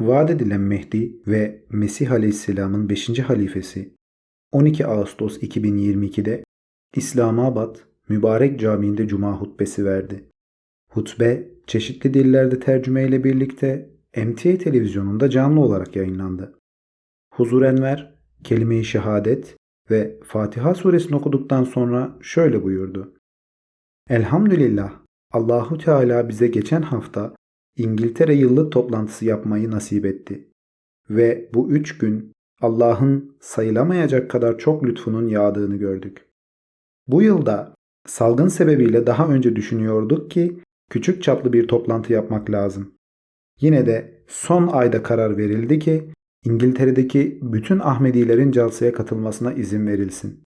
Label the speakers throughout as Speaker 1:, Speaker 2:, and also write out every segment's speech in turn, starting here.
Speaker 1: vaat edilen Mehdi ve Mesih Aleyhisselam'ın 5. halifesi 12 Ağustos 2022'de İslamabad Mübarek Camii'nde Cuma hutbesi verdi. Hutbe çeşitli dillerde tercüme ile birlikte MTA televizyonunda canlı olarak yayınlandı. Huzur Enver, kelime-i şehadet ve Fatiha suresini okuduktan sonra şöyle buyurdu. Elhamdülillah Allahu Teala bize geçen hafta İngiltere yıllık toplantısı yapmayı nasip etti. Ve bu üç gün Allah'ın sayılamayacak kadar çok lütfunun yağdığını gördük. Bu yılda salgın sebebiyle daha önce düşünüyorduk ki küçük çaplı bir toplantı yapmak lazım. Yine de son ayda karar verildi ki İngiltere'deki bütün Ahmedilerin calsaya katılmasına izin verilsin.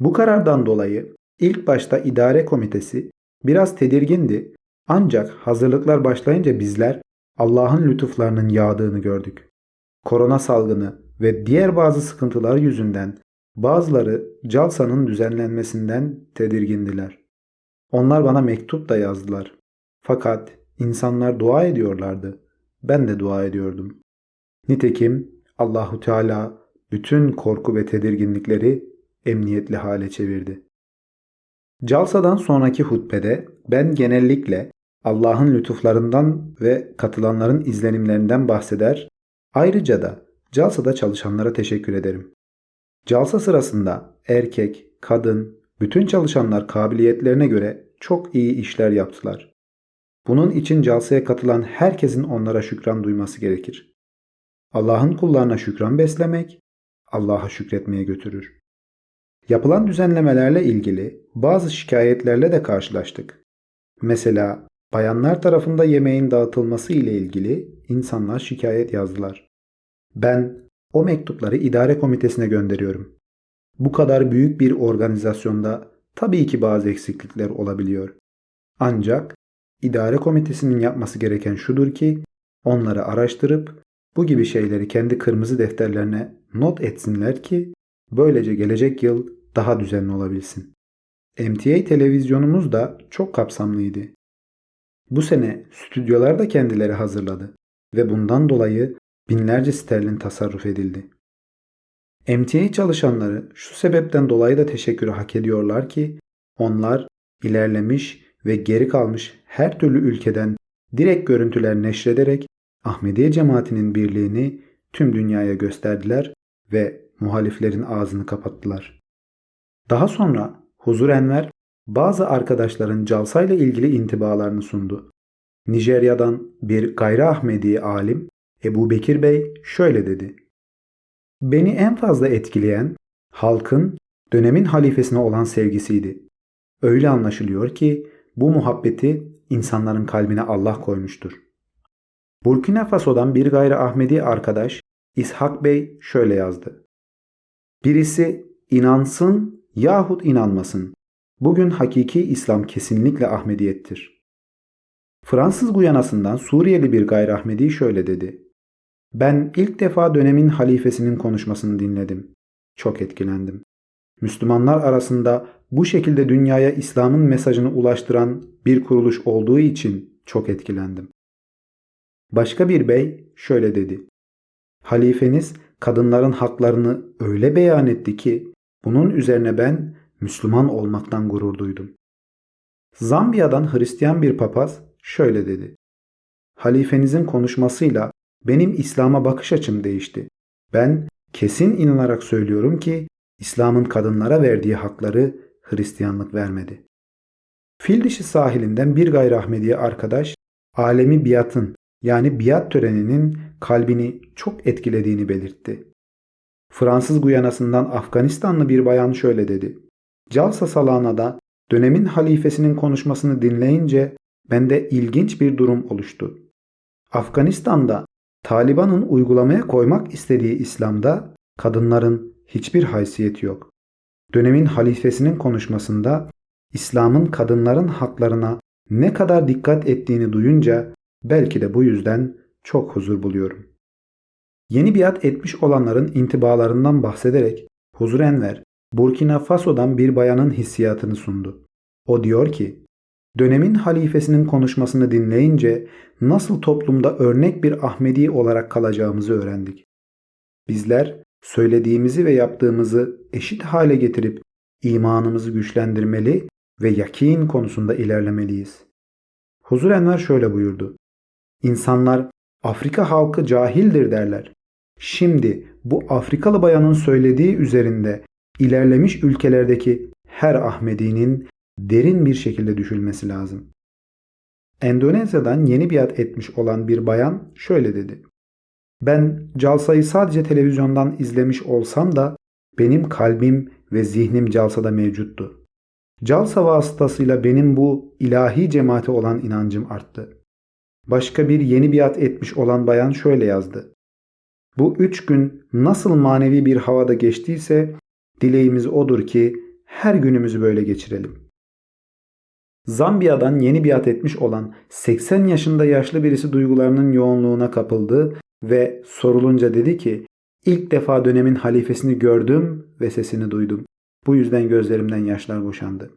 Speaker 1: Bu karardan dolayı ilk başta idare komitesi biraz tedirgindi ancak hazırlıklar başlayınca bizler Allah'ın lütuflarının yağdığını gördük. Korona salgını ve diğer bazı sıkıntılar yüzünden bazıları Calsa'nın düzenlenmesinden tedirgindiler. Onlar bana mektup da yazdılar. Fakat insanlar dua ediyorlardı. Ben de dua ediyordum. Nitekim Allahu Teala bütün korku ve tedirginlikleri emniyetli hale çevirdi. Calsa'dan sonraki hutbede ben genellikle Allah'ın lütuflarından ve katılanların izlenimlerinden bahseder, ayrıca da Calsa'da çalışanlara teşekkür ederim. Calsa sırasında erkek, kadın, bütün çalışanlar kabiliyetlerine göre çok iyi işler yaptılar. Bunun için Calsa'ya katılan herkesin onlara şükran duyması gerekir. Allah'ın kullarına şükran beslemek, Allah'a şükretmeye götürür. Yapılan düzenlemelerle ilgili bazı şikayetlerle de karşılaştık. Mesela bayanlar tarafında yemeğin dağıtılması ile ilgili insanlar şikayet yazdılar. Ben o mektupları idare komitesine gönderiyorum. Bu kadar büyük bir organizasyonda tabii ki bazı eksiklikler olabiliyor. Ancak idare komitesinin yapması gereken şudur ki onları araştırıp bu gibi şeyleri kendi kırmızı defterlerine not etsinler ki böylece gelecek yıl daha düzenli olabilsin. MTA televizyonumuz da çok kapsamlıydı. Bu sene stüdyolar da kendileri hazırladı ve bundan dolayı binlerce sterlin tasarruf edildi. MTA çalışanları şu sebepten dolayı da teşekkürü hak ediyorlar ki onlar ilerlemiş ve geri kalmış her türlü ülkeden direkt görüntüler neşrederek Ahmediye cemaatinin birliğini tüm dünyaya gösterdiler ve muhaliflerin ağzını kapattılar. Daha sonra Huzur Enver bazı arkadaşların Calsa ile ilgili intibalarını sundu. Nijerya'dan bir gayri Ahmedi alim Ebu Bekir Bey şöyle dedi. Beni en fazla etkileyen halkın dönemin halifesine olan sevgisiydi. Öyle anlaşılıyor ki bu muhabbeti insanların kalbine Allah koymuştur. Burkina Faso'dan bir gayri Ahmedi arkadaş İshak Bey şöyle yazdı. Birisi inansın yahut inanmasın. Bugün hakiki İslam kesinlikle Ahmediyettir. Fransız Guyanası'ndan Suriyeli bir gayrahmedi şöyle dedi. Ben ilk defa dönemin halifesinin konuşmasını dinledim. Çok etkilendim. Müslümanlar arasında bu şekilde dünyaya İslam'ın mesajını ulaştıran bir kuruluş olduğu için çok etkilendim. Başka bir bey şöyle dedi. Halifeniz kadınların haklarını öyle beyan etti ki bunun üzerine ben Müslüman olmaktan gurur duydum. Zambiya'dan Hristiyan bir papaz şöyle dedi. Halifenizin konuşmasıyla benim İslam'a bakış açım değişti. Ben kesin inanarak söylüyorum ki İslam'ın kadınlara verdiği hakları Hristiyanlık vermedi. Fil sahilinden bir gayrahmediye arkadaş alemi biatın yani biat töreninin kalbini çok etkilediğini belirtti. Fransız Guyanası'ndan Afganistanlı bir bayan şöyle dedi. Calsa Salana'da dönemin halifesinin konuşmasını dinleyince bende ilginç bir durum oluştu. Afganistan'da Taliban'ın uygulamaya koymak istediği İslam'da kadınların hiçbir haysiyeti yok. Dönemin halifesinin konuşmasında İslam'ın kadınların haklarına ne kadar dikkat ettiğini duyunca belki de bu yüzden çok huzur buluyorum. Yeni biat etmiş olanların intibalarından bahsederek Huzur Enver, Burkina Faso'dan bir bayanın hissiyatını sundu. O diyor ki, Dönemin halifesinin konuşmasını dinleyince nasıl toplumda örnek bir Ahmedi olarak kalacağımızı öğrendik. Bizler söylediğimizi ve yaptığımızı eşit hale getirip imanımızı güçlendirmeli ve yakin konusunda ilerlemeliyiz. Huzur Enver şöyle buyurdu. İnsanlar Afrika halkı cahildir derler. Şimdi bu Afrikalı bayanın söylediği üzerinde ilerlemiş ülkelerdeki her Ahmedi'nin derin bir şekilde düşülmesi lazım. Endonezya'dan yeni biat etmiş olan bir bayan şöyle dedi. Ben Calsa'yı sadece televizyondan izlemiş olsam da benim kalbim ve zihnim Calsa'da mevcuttu. Calsa vasıtasıyla benim bu ilahi cemaate olan inancım arttı. Başka bir yeni biat etmiş olan bayan şöyle yazdı. Bu üç gün nasıl manevi bir havada geçtiyse dileğimiz odur ki her günümüzü böyle geçirelim. Zambiya'dan yeni biat etmiş olan 80 yaşında yaşlı birisi duygularının yoğunluğuna kapıldı ve sorulunca dedi ki ilk defa dönemin halifesini gördüm ve sesini duydum. Bu yüzden gözlerimden yaşlar boşandı.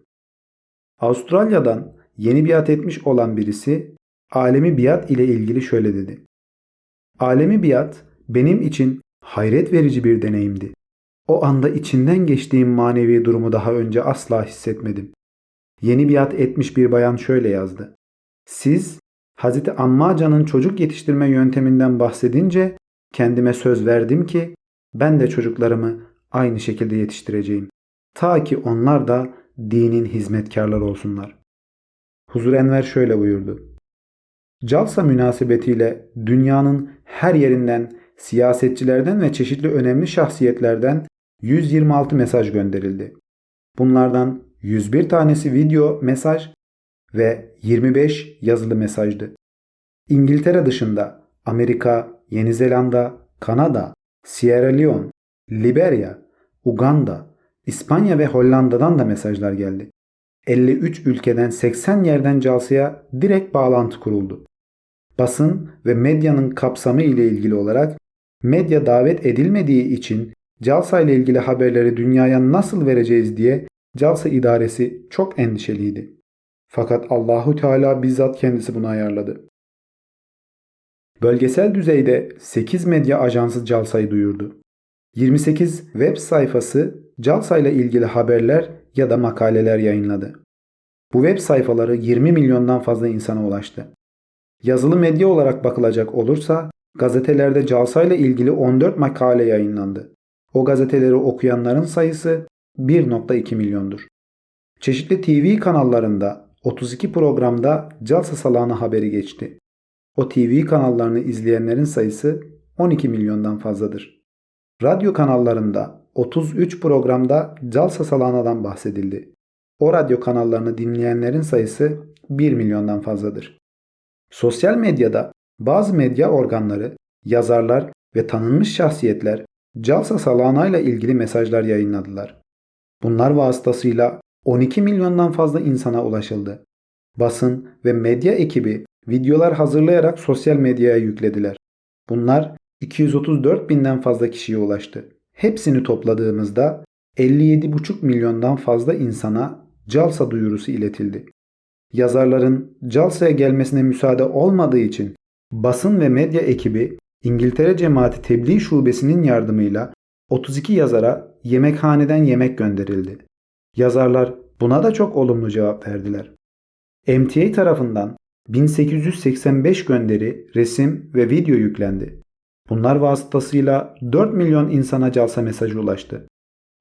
Speaker 1: Avustralya'dan yeni biat etmiş olan birisi alemi biat ile ilgili şöyle dedi. Alemi biat benim için hayret verici bir deneyimdi. O anda içinden geçtiğim manevi durumu daha önce asla hissetmedim. Yeni biat etmiş bir bayan şöyle yazdı. Siz Hazreti Ammaca'nın çocuk yetiştirme yönteminden bahsedince kendime söz verdim ki ben de çocuklarımı aynı şekilde yetiştireceğim. Ta ki onlar da dinin hizmetkarları olsunlar. Huzur Enver şöyle buyurdu. Calsa münasebetiyle dünyanın her yerinden, siyasetçilerden ve çeşitli önemli şahsiyetlerden 126 mesaj gönderildi. Bunlardan 101 tanesi video mesaj ve 25 yazılı mesajdı. İngiltere dışında Amerika, Yeni Zelanda, Kanada, Sierra Leone, Liberya, Uganda, İspanya ve Hollanda'dan da mesajlar geldi. 53 ülkeden 80 yerden Calsa'ya direkt bağlantı kuruldu. Basın ve medyanın kapsamı ile ilgili olarak medya davet edilmediği için Calsa ile ilgili haberleri dünyaya nasıl vereceğiz diye Calsa idaresi çok endişeliydi. Fakat Allahu Teala bizzat kendisi bunu ayarladı. Bölgesel düzeyde 8 medya ajansı Calsa'yı duyurdu. 28 web sayfası Calsa ile ilgili haberler ya da makaleler yayınladı. Bu web sayfaları 20 milyondan fazla insana ulaştı. Yazılı medya olarak bakılacak olursa gazetelerde Calsa ile ilgili 14 makale yayınlandı. O gazeteleri okuyanların sayısı 1.2 milyondur. Çeşitli TV kanallarında 32 programda Calsa Salağını haberi geçti. O TV kanallarını izleyenlerin sayısı 12 milyondan fazladır. Radyo kanallarında 33 programda Calsa Salana'dan bahsedildi. O radyo kanallarını dinleyenlerin sayısı 1 milyondan fazladır. Sosyal medyada bazı medya organları, yazarlar ve tanınmış şahsiyetler Calsa Salana ile ilgili mesajlar yayınladılar. Bunlar vasıtasıyla 12 milyondan fazla insana ulaşıldı. Basın ve medya ekibi videolar hazırlayarak sosyal medyaya yüklediler. Bunlar 234 binden fazla kişiye ulaştı. Hepsini topladığımızda 57,5 milyondan fazla insana Calsa duyurusu iletildi. Yazarların Calsa'ya gelmesine müsaade olmadığı için basın ve medya ekibi İngiltere Cemaati Tebliğ Şubesi'nin yardımıyla 32 yazara yemekhaneden yemek gönderildi. Yazarlar buna da çok olumlu cevap verdiler. MTA tarafından 1885 gönderi, resim ve video yüklendi. Bunlar vasıtasıyla 4 milyon insana calsa mesajı ulaştı.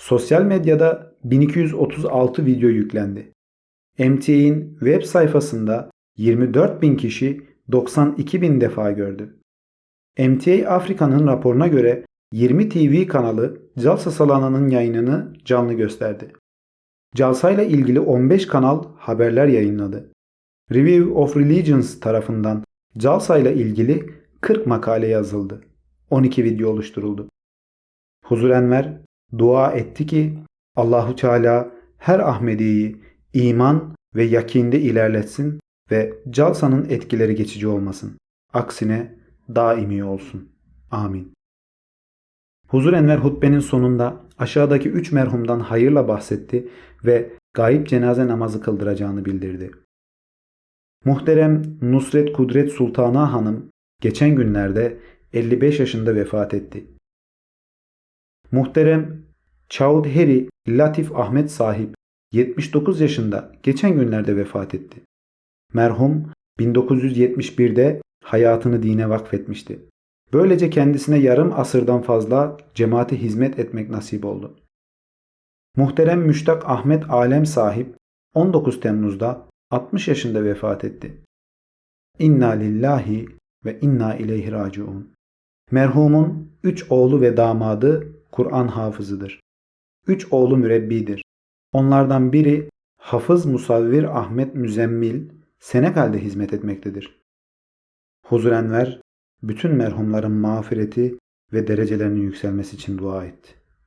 Speaker 1: Sosyal medyada 1236 video yüklendi. MTA'in web sayfasında 24 bin kişi 92 bin defa gördü. MTA Afrika'nın raporuna göre 20 TV kanalı Calsa Salana'nın yayınını canlı gösterdi. Calsa ile ilgili 15 kanal haberler yayınladı. Review of Religions tarafından Calsa ile ilgili 40 makale yazıldı. 12 video oluşturuldu. Huzur Enver dua etti ki Allahu Teala her Ahmedi'yi iman ve yakinde ilerletsin ve Calsa'nın etkileri geçici olmasın. Aksine daimi olsun. Amin. Huzur Enver hutbenin sonunda aşağıdaki üç merhumdan hayırla bahsetti ve gayip cenaze namazı kıldıracağını bildirdi. Muhterem Nusret Kudret Sultana Hanım geçen günlerde 55 yaşında vefat etti. Muhterem Çavdheri Latif Ahmet sahip 79 yaşında geçen günlerde vefat etti. Merhum 1971'de hayatını dine vakfetmişti. Böylece kendisine yarım asırdan fazla cemaate hizmet etmek nasip oldu. Muhterem Müştak Ahmet Alem sahip 19 Temmuz'da 60 yaşında vefat etti. İnna lillahi ve inna ileyhi raciun. Merhumun üç oğlu ve damadı Kur'an hafızıdır. Üç oğlu mürebbidir. Onlardan biri Hafız Musavvir Ahmet Müzemmil Senegal'de hizmet etmektedir. Huzur Enver bütün merhumların mağfireti ve derecelerinin yükselmesi için dua etti.